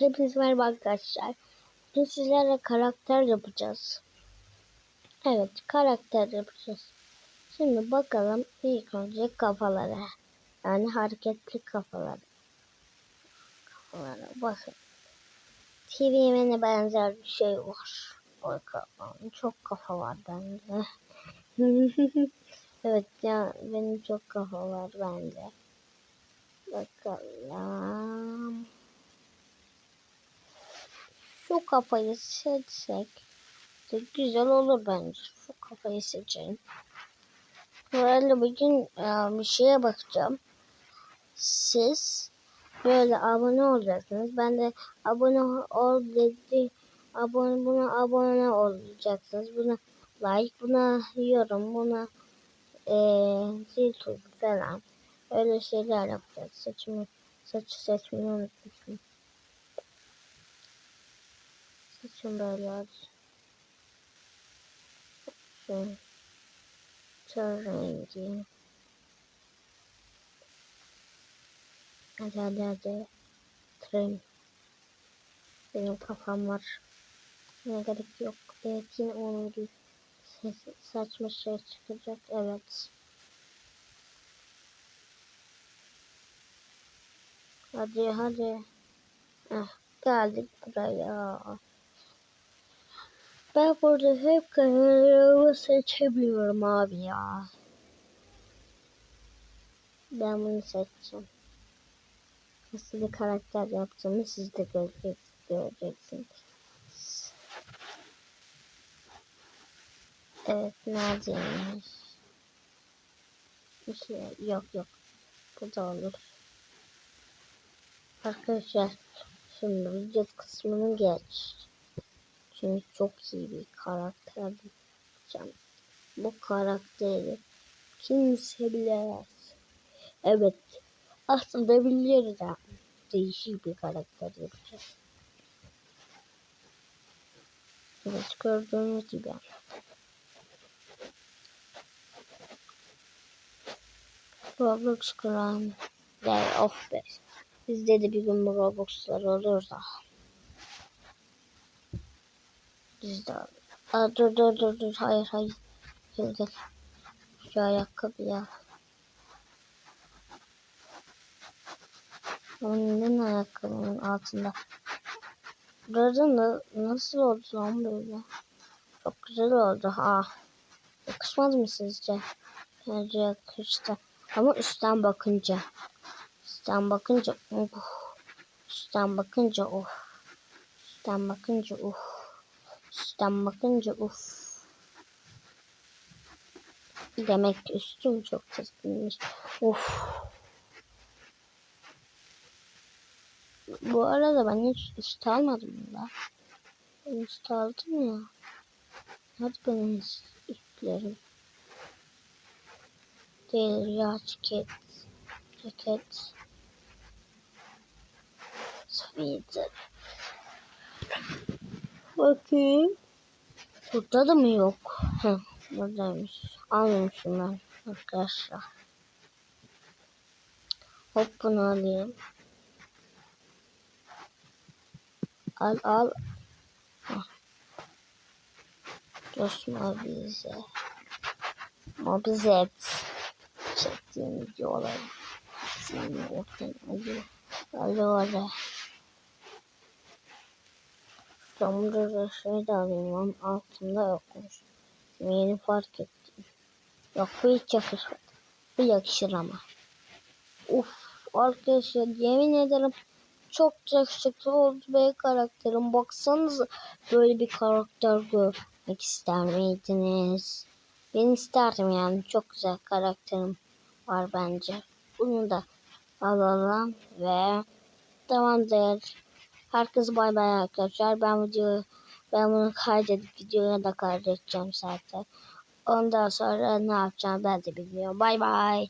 Hepinize merhaba arkadaşlar. Bugün sizlerle karakter yapacağız. Evet karakter yapacağız. Şimdi bakalım ilk önce kafalara. Yani hareketli kafalara. Kafalara bakın. TV benzer bir şey var. Bakalım çok kafa var bende. evet ya benim çok kafa var bende. Bakalım. Şu kafayı seçsek de güzel olur bence. Şu kafayı seçelim. Böyle bugün e, bir şeye bakacağım. Siz böyle abone olacaksınız. Ben de abone ol dedi. Abone buna abone olacaksınız. Buna like, buna yorum, buna e, zil tuşu falan. Öyle şeyler yapacağız. Saçımı, saçı seçmeyi unutmuşum. Böyle olsun. Şu tır rengi. Hadi hadi hadi. Trim. Benim kafam var. Ne gerek yok. Evet yine onun gibi saçma şey çıkacak. Evet. Hadi hadi. Heh, geldik buraya. Ben burada hep kararımı seçemiyorum abi ya. Ben bunu seçeceğim. Nasıl bir karakter yaptığımı siz de göreceksiniz. Evet neredeymiş? Bir şey yok yok. Bu da olur. Arkadaşlar şimdi video kısmını geç. Çünkü çok iyi bir karakter yapacağım. Bu karakteri kimse bilemez. Evet aslında biliyoruz ha. Değişik bir karakter yapacağız. Evet gördüğünüz gibi. Roblox Grand Day of Best. Bizde de bir gün Roblox'lar olur da. Bizde Aa, dur dur dur dur hayır hayır. Gel gel. Şu ayakkabı ya. Onun ayakkabının altında. Burada da nasıl oldu lan böyle? Çok güzel oldu ha. Yakışmaz mı sizce? Bence yakıştı. Ama üstten bakınca. Üstten bakınca uh. Üstten bakınca uh. Üstten bakınca uh. Üstten bakınca uf. Demek ki üstüm çok çizgilmiş. Uf. Bu arada ben hiç üst almadım da. Üst aldım ya. Hadi benim üstlerim. Değil ya ceket. Ceket. Sweater. Bakayım. Burada da mı yok? Heh, buradaymış. Almamışım ben arkadaşlar. Hop bunu alayım. Al al. Dostum abize. Abize et. Çektiğim videoları. Senin ortadan acı. Alo Camda da şey ama altında yokmuş. Yeni fark ettim. Yok bu hiç yakışmadı. Bu yakışır ama. Uf arkadaşlar yemin ederim çok yakışıklı oldu be karakterim. Baksanıza böyle bir karakter görmek ister miydiniz? Ben isterdim yani. Çok güzel karakterim var bence. Bunu da alalım ve tamamdır. Herkese bay bay arkadaşlar. Ben video ben bunu kaydedip videoya da kaydedeceğim zaten. Ondan sonra ne yapacağım ben de bilmiyorum. Bay bay.